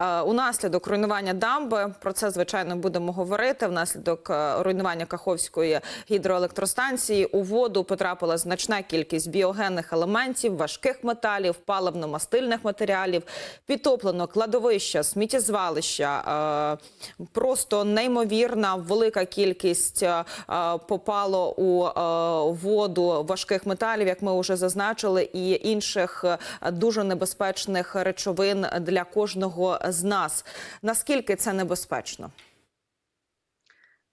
a Унаслідок руйнування дамби про це звичайно будемо говорити. Внаслідок е, руйнування Каховської гідроелектростанції у воду потрапила значна кількість біогенних елементів, важких металів, паливно-мастильних матеріалів, підтоплено кладовища, сміттєзвалища. Е, Просто неймовірна велика кількість е, попало у воду важких металів, як ми вже зазначили, і інших дуже небезпечних речовин для кожного з нас. Наскільки це небезпечно?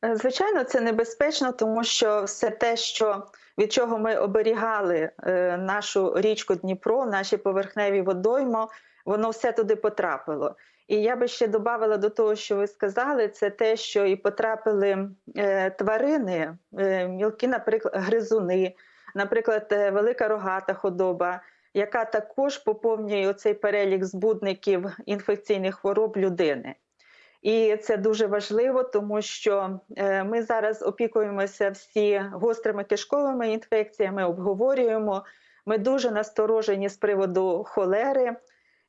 Е, Звичайно, це небезпечно, тому що все те, що від чого ми оберігали е, нашу річку Дніпро, наші поверхневі водоймо, воно все туди потрапило. І я би ще додала до того, що ви сказали, це те, що і потрапили е, тварини, мілкі, наприклад, гризуни, наприклад, велика рогата худоба, яка також поповнює цей перелік збудників інфекційних хвороб людини. І це дуже важливо, тому що е, ми зараз опікуємося всі гострими кишковими інфекціями, обговорюємо. Ми дуже насторожені з приводу холери.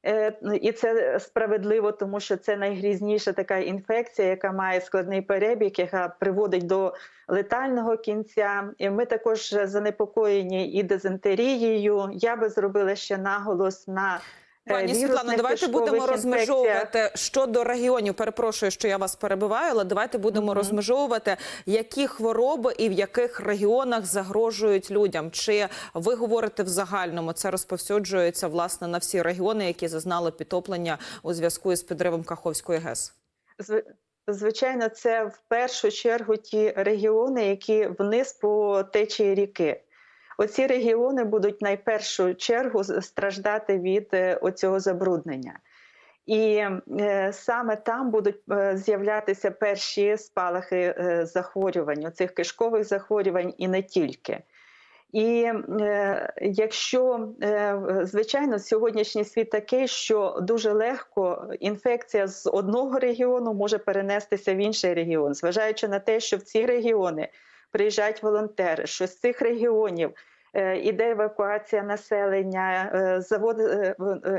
Е, І це справедливо, тому що це найгрізніша така інфекція, яка має складний перебіг, яка приводить до летального кінця. І ми також занепокоєні і дизентерією. Я би зробила ще наголос на Пані вірусних давайте будемо розмежовувати щодо регіонів. Перепрошую, що я вас перебиваю, але давайте будемо Мгм. розмежовувати, які хвороби і в яких регіонах загрожують людям. Чи ви говорите в загальному? Це розповсюджується власне на всі регіони, які зазнали підтоплення у зв'язку із підривом Каховської ГЕС. Зв- Звичайно, це в першу чергу ті регіони, які вниз по течії ріки. Оці регіони будуть найпершу чергу страждати від е, оцього забруднення. І е, саме там будуть е, з'являтися перші спалахи захворювань, цих кишкових захворювань і не тільки. І якщо звичайно сьогоднішній світ такий, що дуже легко інфекція з одного регіону може перенестися в інший регіон, зважаючи на те, що в ці регіони приїжджають волонтери, що з цих регіонів е, іде евакуація населення, е, завод е,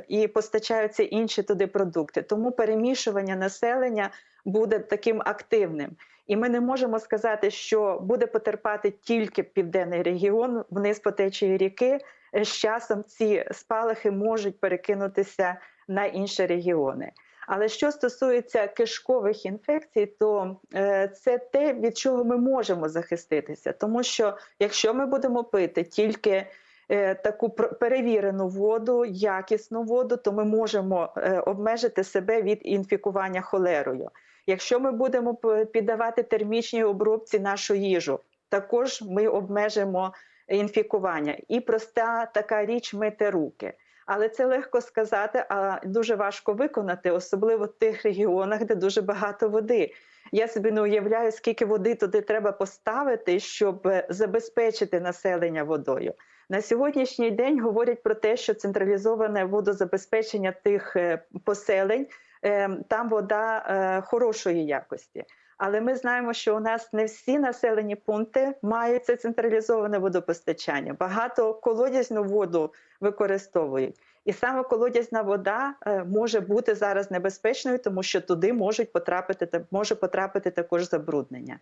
і постачаються інші туди продукти. Тому перемішування населення буде таким активним. І ми не можемо сказати, що буде потерпати тільки південний регіон вниз по течії ріки. З часом ці спалахи можуть перекинутися на інші регіони. Але що стосується кишкових інфекцій, то е, це те, від чого ми можемо захиститися. Тому що якщо ми будемо пити тільки е, таку перевірену воду, якісну воду, то ми можемо е, обмежити себе від інфікування холерою. Якщо ми будемо піддавати термічній обробці нашу їжу, також ми обмежимо інфікування. І проста така річ мити руки. Але це легко сказати, а дуже важко виконати, особливо в тих регіонах, де дуже багато води. Я собі не уявляю, скільки води туди треба поставити, щоб е, забезпечити населення водою. На сьогоднішній день говорять про те, що централізоване водозабезпечення тих е, поселень е, там вода е, хорошої якості. Але ми знаємо, що у нас не всі населені пункти мають це централізоване водопостачання. Багато колодязну воду використовують. І саме колодязна вода е, може бути зараз небезпечною, тому що туди можуть потрапити може потрапити також забруднення.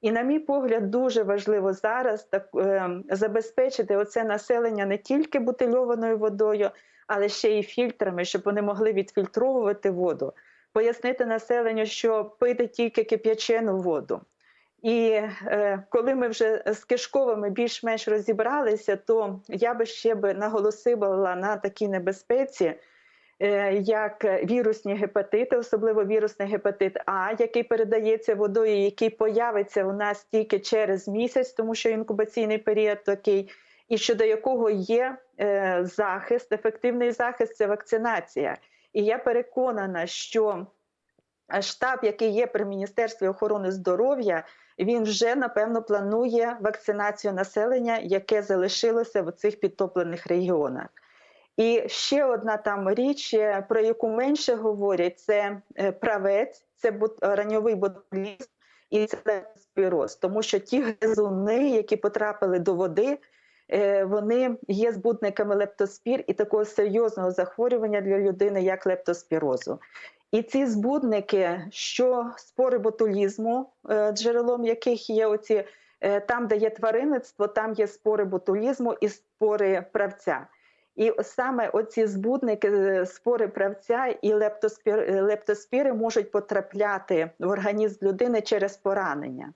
І, на мій погляд, дуже важливо зараз так е, забезпечити оце населення не тільки бутильованою водою, але ще й фільтрами, щоб вони могли відфільтровувати воду, пояснити населенню, що пити тільки кип'ячену воду. І е, коли ми вже з кишковими більш-менш розібралися, то я би ще би наголосила на такій небезпеці, е, як вірусні гепатити, особливо вірусний гепатит А, який передається водою, який появиться у нас тільки через місяць, тому що інкубаційний період такий, і щодо якого є е, захист, ефективний захист це вакцинація. І я переконана, що штаб, який є при Міністерстві охорони здоров'я, він вже напевно планує вакцинацію населення, яке залишилося в цих підтоплених регіонах. І ще одна там річ, е, про яку менше говорять, це е, правець, це раньовий ботулізм і це лептоспіроз. Тому що ті гризуни, які потрапили до води, е, вони є збудниками лептоспір і такого серйозного захворювання для людини, як лептоспірозу. І ці збудники, що спори ботулізму, е, джерелом яких є оці, е, там, де є тваринництво, там є спори ботулізму і спори правця. І саме оці збудники, е, спори правця і лептоспіри, лептоспіри можуть потрапляти в організм людини через поранення, е,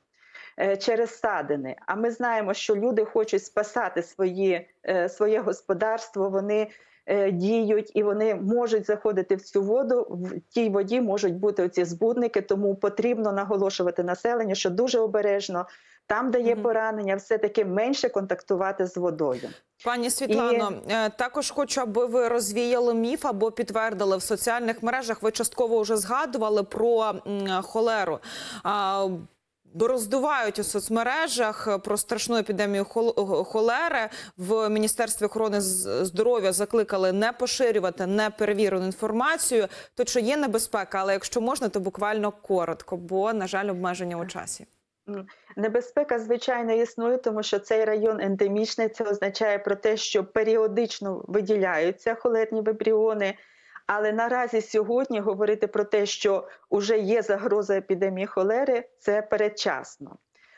через садини. А ми знаємо, що люди хочуть спасати свої, е, своє господарство, вони е, діють і вони можуть заходити в цю воду. В тій воді можуть бути оці збудники, тому потрібно наголошувати населенню, що дуже обережно. Там, де є поранення, все таки менше контактувати з водою. Пані Світлано, е, також хочу, аби ви розвіяли міф або підтвердили в соціальних мережах. Ви частково вже згадували про холеру. Роздувають у соцмережах про страшну епідемію хол- холери в міністерстві охорони здоров'я. Закликали не поширювати неперевірену інформацію. То чи є небезпека, але якщо можна, то буквально коротко, бо на жаль, обмеження у часі. Небезпека, звичайно, існує, тому що цей район ендемічний. Це означає про те, що періодично виділяються холерні вибріони. Але наразі сьогодні говорити про те, що вже є загроза епідемії холери, це передчасно.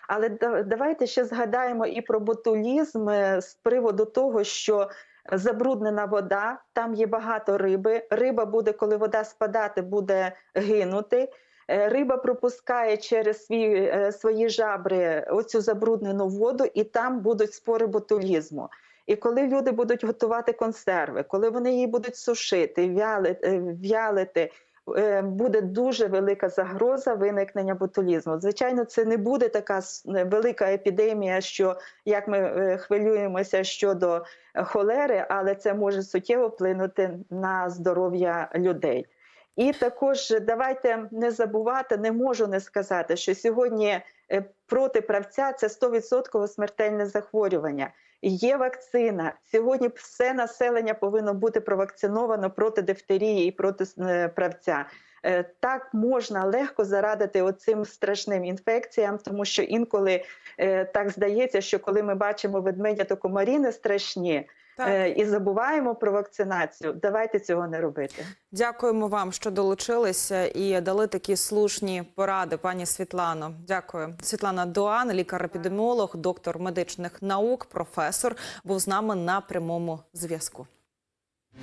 Але давайте ще згадаємо і про ботулізм е, з приводу того, що забруднена вода, там є багато риби. Риба буде, коли вода спадати, буде гинути. Е, Риба пропускає через свій, е, свої жабри оцю забруднену воду, і там будуть спори ботулізму. І коли люди будуть готувати консерви, коли вони її будуть сушити, вялити, вялити, е, буде дуже велика загроза виникнення ботулізму. Звичайно, це не буде така с- велика епідемія, що як ми е, хвилюємося щодо холери, але це може суттєво вплинути на здоров'я людей. І також давайте не забувати, не можу не сказати, що сьогодні е, проти правця це 100% смертельне захворювання. Є вакцина. Сьогодні все населення повинно бути провакциновано проти дифтерії і проти е, правця. Е, Так можна легко зарадити оцим страшним інфекціям, тому що інколи е, так здається, що коли ми бачимо ведмедя, то комарі не страшні Так. е, і забуваємо про вакцинацію. Давайте цього не робити. Дякуємо вам, що долучилися і дали такі слушні поради, пані Світлано. Дякую. Світлана Дуан, лікар-епідеміолог, доктор медичних наук, професор, був з нами на прямому зв'язку.